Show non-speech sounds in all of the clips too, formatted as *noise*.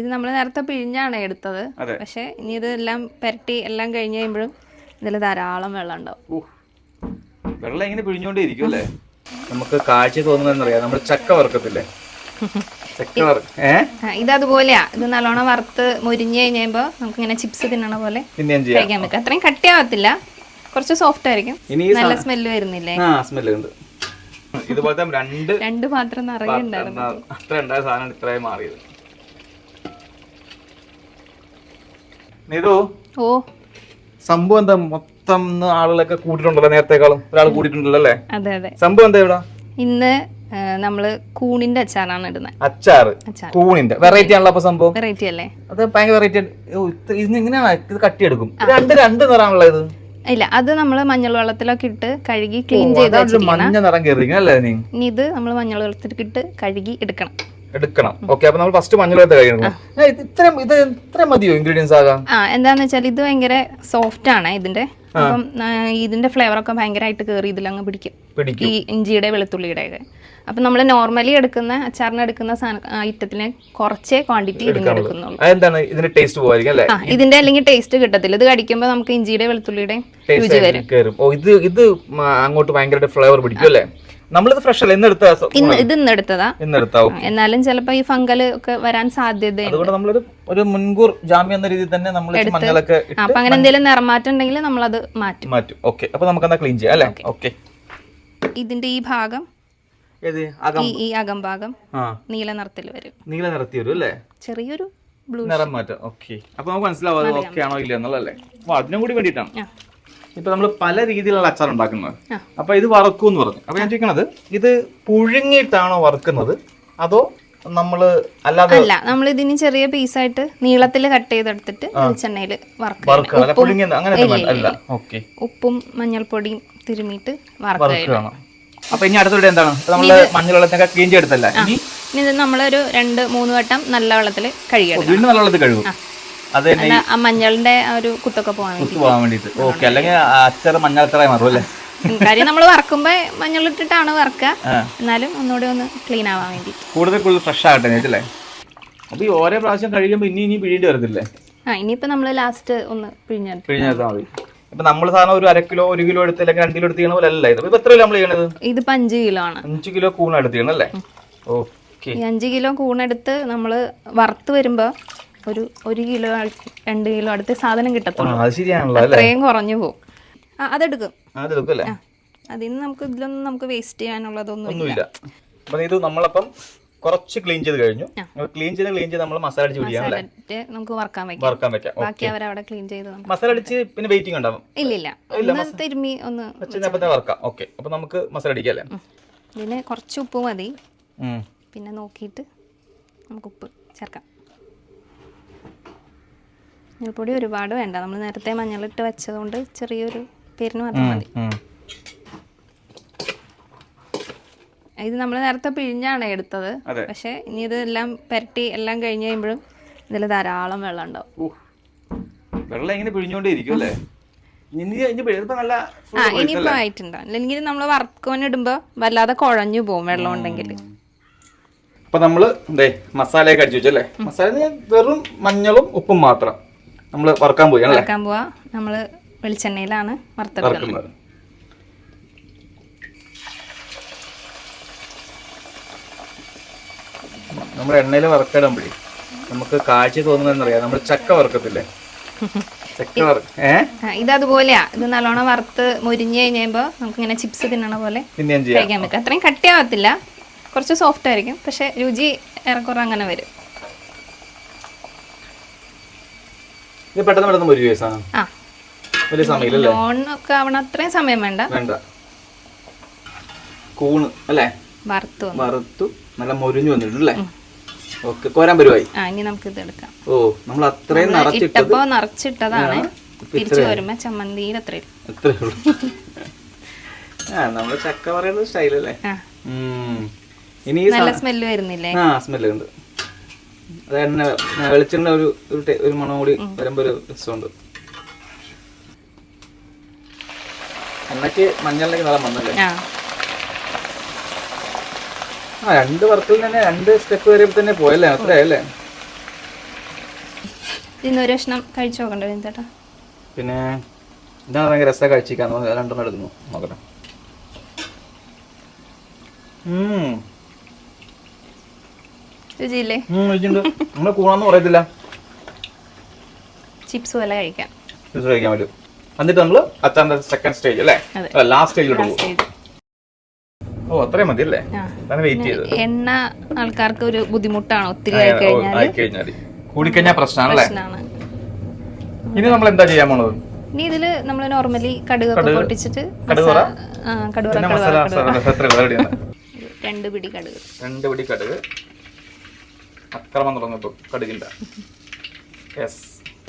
ഇത് നമ്മൾ നേരത്തെ പിഴിഞ്ഞാണ് എടുത്തത്. പക്ഷെ ഇനി ഇതെല്ലാം പെരട്ടി എല്ലാം കഴിഞ്ഞ് കഴിയുമ്പോഴും ഇതിൽ ധാരാളം വെള്ളം ഉണ്ടാവും. വെള്ളം ഇങ്ങനെ പിഴിഞ്ഞോണ്ടേ ഇരിക്കും അല്ലേ? നമുക്ക് കാഴ്ച തോന്നുന്നറിയാം നമ്മൾ ചക്ക വറുക്കത്തില്ലേ? ഇത് അതുപോലെയാ ഇത് നല്ലോണം വറുത്ത് മുരിഞ്ഞ് കഴിഞ്ഞപ്പോ നമുക്ക് ഇങ്ങനെ ചിപ്സ് തിന്നണ പോലെ കഴിക്കാൻ പറ്റും. അത്രയും കട്ടിയാവത്തില്ല. കുറച്ച് സോഫ്റ്റ് ആയിരിക്കും. നല്ല സ്മെല്ല് വരുന്നില്ലേ? സ്മെല്ല് ഉണ്ട്. ഇതുപോലത്തെ രണ്ട് രണ്ട് പാത്രം നിറയെ ഉണ്ടായിരുന്നു അത്ര ഉണ്ടായ സാധനം ഇത്രയും മാറിയത്. നീതു. ഓ. സംഭവം എന്താ? മൊത്തം ഇന്ന് ആളുകളൊക്കെ കൂട്ടിട്ടുണ്ടല്ലോ നേരത്തെക്കാളും. ഒരാൾ കൂട്ടിട്ടുണ്ടല്ലോ അല്ലേ? അതെ അതെ. സംഭവം എന്താ ഇവിടെ? ഇന്ന് ആ, നമ്മൾ കൂണിന്റെ അച്ചാറാണ് ഇടുന്നത് അച്ചാറ്. അച്ചാർ കൂണിന്റെ. വെറൈറ്റി ആണല്ലോ അപ്പൊ സംഭവം? വെറൈറ്റി അല്ലേ? അത് ഭയങ്കര വെറൈറ്റി ഇത് ഇങ്ങനെയാണ്? ഇത് കട്ടിയെടുക്കും. ഇത് രണ്ട് രണ്ട് നിറമാണല്ലോ ഇത്. ഇല്ല അത് നമ്മൾ മഞ്ഞൾ വെള്ളത്തിലൊക്കെ ഇട്ട് കഴുകി ക്ലീൻ ചെയ്ത് അതാണ് ഒരു വെച്ചിരിക്കണം. മഞ്ഞ നിറം കയറിയിരിക്കും അല്ലേ നീ ഇനി ഇത് നമ്മൾ മഞ്ഞൾ വെള്ളത്തിലേക്ക് ഇട്ട് കഴുകി എടുക്കണം. എടുക്കണം. ഓക്കെ അപ്പൊ നമ്മൾ ഫസ്റ്റ് മഞ്ഞളത്തെ കഴിക്കണം ഇത്രയും ഇത് ഇത്ര മതിയോ ഇൻഗ്രീഡിയൻസ് ആകാം ആ എന്താന്ന് വെച്ചാൽ ഇത് ഭയങ്കര സോഫ്റ്റ് ആണ് ഇതിന്റെ. അപ്പം ഇതിന്റെ ഫ്ലേവർ ഒക്കെ ഭയങ്കരമായിട്ട് കയറി ഇതിലങ്ങ് പിടിക്കും. പിടിക്കും. ഈ ഇഞ്ചിയുടെ വെളുത്തുള്ളിയുടെ ഒക്കെ അപ്പൊ നമ്മൾ നോർമലി എടുക്കുന്ന അച്ചാറിന് എടുക്കുന്ന ഐറ്റത്തിന് കുറച്ചേ ക്വാണ്ടിറ്റി എടുക്കുന്നുള്ളൂ. ഇതിന്റെ അല്ലെങ്കിൽ ടേസ്റ്റ് കിട്ടത്തില്ല. ഇത് കടിക്കുമ്പോൾ നമുക്ക് ഇഞ്ചിയുടെ വെളുത്തുള്ളിയുടെ രുചി വരും. ഇത് ഇത് അങ്ങോട്ട് ഭയങ്കര ഫ്ലേവർ പിടിക്കും അല്ലേ? നമ്മളിത് ഫ്രഷ് അല്ല? ഇന്നെടുത്ത ഇന്ന് ഇത് ഇന്ന് ഇന്നെടുത്താ എന്നാലും ചിലപ്പോ ഈ ഫംഗൽ ഒക്കെ വരാൻ സാധ്യത അതുകൊണ്ട് നമ്മളൊരു ഒരു മുൻകൂർ ജാമ്യം എന്ന രീതിയിൽ തന്നെ നമ്മൾ മഞ്ഞളൊക്കെ അപ്പൊ അങ്ങനെ എന്തെങ്കിലും നിറമാറ്റം ഉണ്ടെങ്കിൽ നമ്മളത് മാറ്റും. മാറ്റും. ഓക്കെ. അപ്പൊ നമുക്ക് എന്നാ ക്ലീൻ ചെയ്യാം അല്ലേ? ഓക്കെ. ഇതിന്റെ ഈ ഭാഗം ഈ അകംഭാഗം നീല നിറത്തിൽ വരും. നീല നിറത്തി വരും അല്ലേ? ചെറിയൊരു ബ്ലൂ നിറം മാറ്റം. ഓക്കെ. അപ്പൊ നമുക്ക് മനസ്സിലാവും അത് ഓക്കെ ആണോ ഇല്ല എന്നുള്ളതല്ലേ? അപ്പൊ അതിനും കൂടി വേണ്ടിയിട്ടാണ്. ഇപ്പൊ നമ്മൾ പല രീതിയിലുള്ള അച്ചാർ ഉണ്ടാക്കുന്നത്. അപ്പൊ ഇത് വറക്കും എന്ന് പറഞ്ഞു. അപ്പൊ ഞാൻ ചോദിക്കണത് ഇത് പുഴുങ്ങിയിട്ടാണോ വറുക്കുന്നത്? അതോ നമ്മൾ അല്ലാതെ അല്ല നമ്മൾ ഇതിന് ചെറിയ പീസായിട്ട് നീളത്തിൽ കട്ട് ചെയ്തെടുത്തിട്ട് വെളിച്ചെണ്ണയിൽ വറക്കുക. ഉപ്പും മഞ്ഞൾപ്പൊടിയും തിരുമിയിട്ട് വറുക്കുകയാണ് അപ്പൊ ഇനി അടുത്ത എന്താണ്? നമ്മൾ മഞ്ഞൾ വെള്ളത്തിനൊക്കെ ക്ലീൻ ചെയ്തെടുത്തല്ല ഇനി ഇത് നമ്മളൊരു രണ്ട് മൂന്ന് വട്ടം നല്ല വെള്ളത്തിൽ കഴുകിയെടുക്കണം വീണ്ടും നല്ല വെള്ളത്തിൽ കഴുകും. അത് ആ മഞ്ഞളിന്റെ ഒരു കുത്തൊക്കെ പോകാൻ പോകാൻ വേണ്ടിട്ട്. ഓക്കെ അല്ലെങ്കിൽ അച്ചർ മഞ്ഞളച്ചാറായി മാറും അല്ലേ? കാര്യം നമ്മൾ വറക്കുമ്പോ മഞ്ഞളിട്ടിട്ടാണ് വറക്കുക. എന്നാലും ഒന്നുകൂടി ഒന്ന് ക്ലീൻ ആവാൻ വേണ്ടി. കൂടുതൽ കൂടുതൽ ഫ്രഷ് ആകട്ടെ അല്ലേ? അപ്പൊ ഈ ഓരോ പ്രാവശ്യം കഴിയുമ്പോൾ ഇനി ഇനി പിഴിയേണ്ടി വരത്തില്ലേ? ആ ഇനിയിപ്പോ നമ്മൾ ലാസ്റ്റ് ഒന്ന് പിഴിഞ്ഞ പിഴിഞ്ഞെടുത്താൽ മതി. ഇപ്പൊ നമ്മൾ സാധനം ഒരു അര കിലോ ഒരു കിലോ എടുത്ത് അല്ലെങ്കിൽ രണ്ട് കിലോ എടുത്ത് ചെയ്യണ പോലെ അല്ല ഇത്. ഇപ്പൊ എത്ര നമ്മൾ ചെയ്യണത്? ഇതിപ്പോ അഞ്ച് കിലോ ആണ്. അഞ്ച് കിലോ കൂൺ എടുത്ത് ചെയ്യണല്ലേ? ഓക്കെ. ഈ അഞ്ച് കിലോ കൂണെടുത്ത് നമ്മൾ വറുത്ത് വരുമ്പോൾ ഒരു ഒരു കിലോ രണ്ട് കിലോ അടുത്ത് സാധനം കിട്ടത്തുള്ളൂ. അത് ശരിയാണല്ലോ അത്രയും കുറഞ്ഞു പോകും ആ അതെടുക്കും. അത് എടുക്കും അല്ലേ? ആ അതിന് നമുക്ക് ഇതിലൊന്നും നമുക്ക് വേസ്റ്റ് ചെയ്യാനുള്ളതൊന്നും ഒന്നുമില്ല. അപ്പൊ ഇത് നമ്മളപ്പം കുറച്ച് ക്ലീൻ ചെയ്ത് കഴിഞ്ഞു. ക്ലീൻ ചെയ്ത് ക്ലീൻ ചെയ്ത് നമ്മൾ മസാല അടിച്ച് പിടിക്കാം നമുക്ക് വറക്കാൻ വെക്കാം. വറുക്കാൻ വെക്കാം. ബാക്കി അവരവിടെ ക്ലീൻ ചെയ്ത് മസാല അടിച്ച് പിന്നെ വെയിറ്റിംഗ് ഉണ്ടാവും. ഇല്ല ഇല്ല. ഒന്ന് തിരുമ്മി ഒന്ന് വെച്ചപ്പോ വറക്കാം. ഓക്കെ അപ്പൊ നമുക്ക് മസാല അടിക്കാം അല്ലേ? ഇതിന് കുറച്ച് ഉപ്പ് മതി. പിന്നെ നോക്കിയിട്ട് നമുക്ക് ഉപ്പ് ചേർക്കാം. മഞ്ഞൾപ്പൊടി ഒരുപാട് വേണ്ട. നമ്മൾ നേരത്തെ മഞ്ഞളിട്ട് വെച്ചതുകൊണ്ട് ചെറിയൊരു പേരിന് മാത്രം മതി. ഇത് നമ്മൾ നേരത്തെ പിഴിഞ്ഞാണ് എടുത്തത്. പക്ഷെ ഇനി ഇതെല്ലാം പെരട്ടി എല്ലാം കഴിഞ്ഞ് കഴിയുമ്പോഴും ഇതിൽ ധാരാളം വെള്ളം ഉണ്ടാവും. വെള്ളം ഇങ്ങനെ പിഴിഞ്ഞോണ്ടേ ഇരിക്കും അല്ലേ? ഇനി ഇനി പിഴിഞ്ഞപ്പോ നല്ല full ആ കൊഴുക്കല്ലേ? ഇനിയിപ്പോൾ അല്ലെങ്കിൽ നമ്മൾ വറുക്കോൻ ഇടുമ്പോൾ വല്ലാതെ കുഴഞ്ഞു പോകും വെള്ളം ഉണ്ടെങ്കിൽ. അപ്പൊ നമ്മൾ മസാലയൊക്കെ അടിച്ചു വെച്ചല്ലേ? മസാല വെറും മഞ്ഞളും ഉപ്പും മാത്രം. നമ്മൾ വറുക്കാൻ പോയി വറുക്കാൻ പോവാ. നമ്മൾ വെളിച്ചെണ്ണയിലാണ് വറുത്തെടുക്കുന്നത്. നമ്മൾ എണ്ണയിൽ വറുക്കിടുമ്പോഴേ നമുക്ക് കാഴ്ച തോന്നുന്നറിയാം നമ്മൾ ചക്ക വറക്കത്തില്ലേ? ചക്ക ഏ? ഇത് അതുപോലെയാ ഇത് നല്ലോണം വറുത്ത് മുരിഞ്ഞു കഴിഞ്ഞുമ്പോൾ നമുക്ക് ഇങ്ങനെ ചിപ്സ് തിന്നണ പോലെ കഴിക്കാൻ പറ്റും. അത്രയും കട്ടിയാവത്തില്ല. കുറച്ച് സോഫ്റ്റ് ആയിരിക്കും. പക്ഷെ രുചി ഏറെക്കുറെ അങ്ങനെ വരും. ഇത് പെട്ടെന്ന് പെട്ടെന്ന് ഒരു സാധനം ആ. വലിയ സമയമില്ലല്ലേ? ലോൺ ഒക്കെ ആവണ അത്രയും സമയം വേണ്ട. വേണ്ട. കൂണ് അല്ലേ? വറുത്ത് വന്നു. വറുത്തു നല്ല മൊരിഞ്ഞു വന്നിട്ടുണ്ട് അല്ലേ? ഓക്കെ കോരാൻ പരുവായി ആ ഇനി നമുക്ക് ഇത് എടുക്കാം. ഓ നമ്മൾ അത്രയും നിറച്ചിട്ടത് ഇട്ടപ്പോ നിറച്ചിട്ടതാണ്. തിരിച്ചു വരുമ്പോ ചമ്മന്തിയിൽ അത്രയും അത്രേ ഉള്ളൂ. ആ നമ്മൾ ചക്ക പറയുന്നത് സ്റ്റൈലല്ലേ ആ. ഇനി ഈ നല്ല സ്മെല്ല് വരുന്നില്ലേ? ആ സ്മെല്ല് ഉണ്ട്. അത് എണ്ണ വെളിച്ചെണ്ണ ഒരു ഒരു മണം കൂടി വരുമ്പോ ഒരു രസമുണ്ട്. എണ്ണയ്ക്ക് മഞ്ഞളിലേക്ക് നല്ല മണ്ണല്ലേ ആ. രണ്ട് വർക്കിൽ തന്നെ രണ്ട് സ്റ്റെപ്പ് വരെ തന്നെ പോയല്ലേ? അത്രയല്ലേ ഇന്ന് ഒരു കഷ്ണം കഴിച്ചു നോക്കണ്ടേ ചേട്ടാ പിന്നെ ഇതാ ഭയങ്കര രസമാണ് കഴിച്ചിരിക്കാൻ രണ്ടെണ്ണം എടുക്കുന്നു. നോക്കട്ടെ. രുചിയില്ലേ? നമ്മളെ കൂണാന്ന് പറയത്തില്ല. ചിപ്സ് പോലെ കഴിക്കാം. ചിപ്സ് കഴിക്കാൻ പറ്റും. എന്നിട്ട് നമ്മൾ അച്ഛന്റെ സെക്കൻഡ് സ്റ്റേജ് അല്ലേ? ലാസ്റ്റ് സ്റ്റേജിലോട്ട് പോകും. ഓ അത്രയും മതി അല്ലേ വെയിറ്റ് ചെയ്തത്. എണ്ണ ആൾക്കാർക്ക് ഒരു ബുദ്ധിമുട്ടാണ് ഒത്തിരി ആയി കഴിഞ്ഞാൽ കൂടിക്കഴിഞ്ഞാൽ പ്രശ്നമാണല്ലേ ഇനി നമ്മൾ എന്താ ചെയ്യാൻ പോണത്? ഇനി ഇതിൽ നമ്മൾ നോർമലി കടുക? പൊട്ടിച്ചിട്ട് രണ്ട് പിടി കടുക്. രണ്ട് പിടി കടുക്. അക്രമം തുടങ്ങിട്ടു കടുകില്ല. യെസ്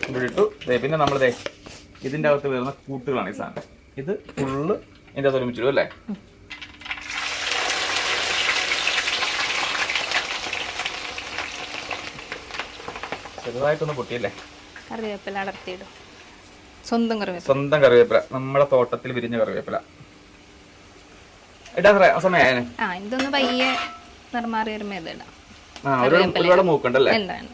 ഇവിടെ ഇട്ടു പിന്നെ നമ്മൾ ഇതിന്റെ ഇതിന്റെ അകത്ത് വരുന്ന കൂട്ടുകളാണ് ഈ സാധനം. ഇത് ഫുള്ള് ഇതിന്റെ അകത്ത് ഒരുമിച്ചിടും അല്ലേ? ചെറുതായിട്ടൊന്ന് പൊട്ടിയല്ലേ? കറിവേപ്പില അടർത്തിയിടും. സ്വന്തം കറിവേപ്പില. സ്വന്തം കറിവേപ്പില. നമ്മുടെ തോട്ടത്തിൽ വിരിഞ്ഞ കറിവേപ്പില. ഇടാ സമയ ഇതൊന്ന് പയ്യെ നിർമാറി വരുമ്പോ ഇത് ഇടാം ആ ഒരു ഒരുപാട് മൂക്കുണ്ടല്ലേ? എന്താണ്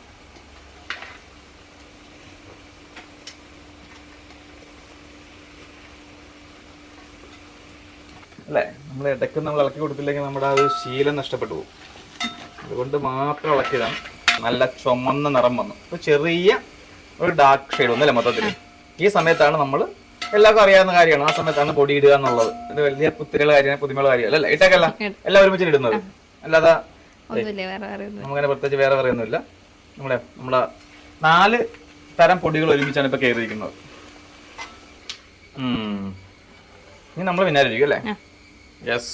അല്ലേ? നമ്മൾ ഇടയ്ക്ക് നമ്മൾ ഇളക്കി കൊടുത്തില്ലെങ്കിൽ നമ്മുടെ ആ ഒരു ശീലം നഷ്ടപ്പെട്ടു പോകും. അതുകൊണ്ട് മാത്രം ഇളക്കിയതാണ്. നല്ല ചുമന്ന നിറം വന്നു. ഒരു ചെറിയ ഒരു ഡാർക്ക് ഷെയ്ഡ് വന്നല്ലേ മൊത്തത്തിൽ? ഈ സമയത്താണ് നമ്മൾ എല്ലാവർക്കും അറിയാവുന്ന കാര്യമാണ്. ആ സമയത്താണ് പൊടി ഇടുക എന്നുള്ളത്. വലിയ പുത്തിരിയുള്ള കാര്യമാണ് പുതുമയുള്ള കാര്യമല്ല അല്ലേ? ഇട്ടേക്കല്ല. എല്ലാം ഒരുമിച്ച് ഇടുന്നത്. അല്ലാതെ ഒന്നുമില്ല? വേറെ നമുക്കങ്ങനെ പ്രത്യേകിച്ച് വേറെ പറയുന്നില്ല നമ്മളെ നമ്മളെ നാല് തരം പൊടികൾ ഒരുമിച്ചാണ് ഇപ്പൊ കയറിയിരിക്കുന്നത്. ഇനി നമ്മൾ വിനായിരിക്കും അല്ലേ? യെസ്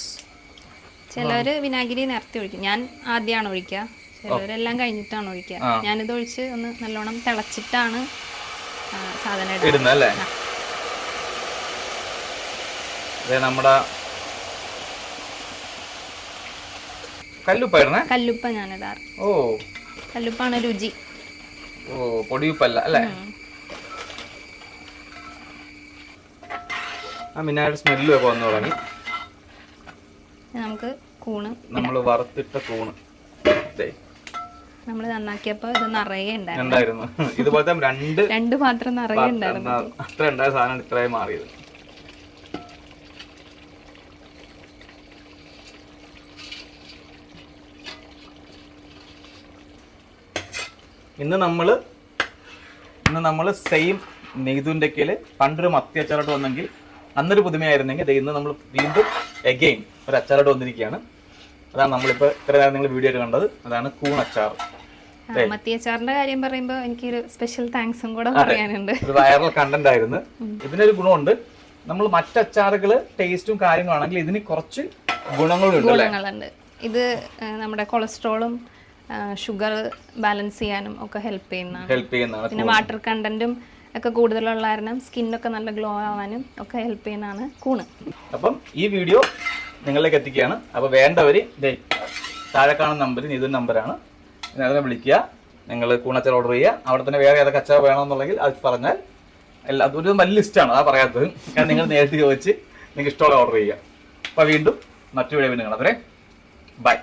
ചിലവര് വിനാഗിരി നേരത്തെ ഒഴിക്കും. ഞാൻ ആദ്യമാണ് ഒഴിക്കുക. ചിലവരെല്ലാം കഴിഞ്ഞിട്ടാണ് ഒഴിക്കുക. ഞാനിത് ഒഴിച്ച് ഒന്ന് നല്ലോണം തിളച്ചിട്ടാണ് സാധനം ഇടുന്നത്. അല്ലേ? ആ. കല്ലുപ്പ ഞാൻ ഇടാറ് ഓ. കല്ലുപ്പാണ് രുചി. ഓ പൊടിയുപ്പല്ല അല്ലേ? ആ മിനായുടെ സ്മെല്ലും ഒക്കെ വന്നു തുടങ്ങി. ഇനി നമുക്ക് കൂണ്. നമ്മൾ വറുത്തിട്ട കൂണ്. നമ്മൾ ഇത് നിറയെ ഉണ്ടായിരുന്നു. ഉണ്ടായിരുന്നു. ഇതുപോലത്തെ രണ്ട് *laughs* രണ്ട് പാത്രം നിറയെ ഉണ്ടായിരുന്നു. അത്ര ഉണ്ടായ സാധനം ഇത്രയും മാറിയത്. ഇന്ന് നമ്മൾ ഇന്ന് നമ്മൾ സെയിം നെയ്തുന്റെ പണ്ടൊരു മത്തി അച്ചാറോട്ട് വന്നെങ്കിൽ അന്നൊരു പുതുമയായിരുന്നെങ്കിൽ ഇന്ന് നമ്മൾ വീണ്ടും എഗെയിൻ ഒരു അച്ചാറോട്ട് വന്നിരിക്കുകയാണ്. അതാണ് നമ്മളിപ്പോൾ ഇത്ര നേരം നിങ്ങൾ വീഡിയോ ആയിട്ട് കണ്ടത്. അതാണ് കൂൺ അച്ചാർ. മത്തിയച്ചാറിന്റെ കാര്യം പറയുമ്പോൾ എനിക്കൊരു സ്പെഷ്യൽ താങ്ക്സും കൂടെ പറയാനുണ്ട്. വൈറൽ കണ്ടന്റ് ആയിരുന്നു. ഇതിനൊരു ഗുണമുണ്ട്. നമ്മൾ മറ്റച്ചാറുകൾ ടേസ്റ്റും കാര്യങ്ങളാണെങ്കിൽ ഇതിന് കുറച്ച് ഗുണങ്ങളുണ്ട് ഗുണങ്ങളുണ്ട്. ഇത് നമ്മുടെ കൊളസ്ട്രോളും ഷുഗർ ബാലൻസ് ചെയ്യാനും ഒക്കെ ഹെൽപ്പ് ചെയ്യുന്നതാണ്. ഹെൽപ്പ് ചെയ്യുന്നതാണ്. പിന്നെ വാട്ടർ കണ്ടന്റും ഒക്കെ കൂടുതലുള്ള കാരണം സ്കിന്നൊക്കെ നല്ല ഗ്ലോ ആവാനും ഒക്കെ ഹെൽപ്പ് ചെയ്യുന്നതാണ് കൂണ്. അപ്പം ഈ വീഡിയോ നിങ്ങളിലേക്ക് എത്തിക്കുകയാണ്. അപ്പോൾ വേണ്ടവർ താഴെ കാണുന്ന നമ്പർ ഇതൊരു നമ്പറാണ് അതിനെ വിളിക്കുക. നിങ്ങൾ കൂണച്ചാൽ ഓർഡർ ചെയ്യുക. അവിടെ തന്നെ വേറെ ഏതൊക്കെ അച്ചാർ വേണമെന്നുണ്ടെങ്കിൽ അത് പറഞ്ഞാൽ എല്ലാ അതൊരു നല്ല ലിസ്റ്റാണ് അതാ പറയാത്തത്. കാരണം നിങ്ങൾ നേരത്തെ ചോദിച്ച് നിങ്ങൾക്ക് ഇഷ്ടമുള്ള ഓർഡർ ചെയ്യുക. അപ്പോൾ വീണ്ടും മറ്റു വീഡിയോ കാണാം അത്രേ ബൈ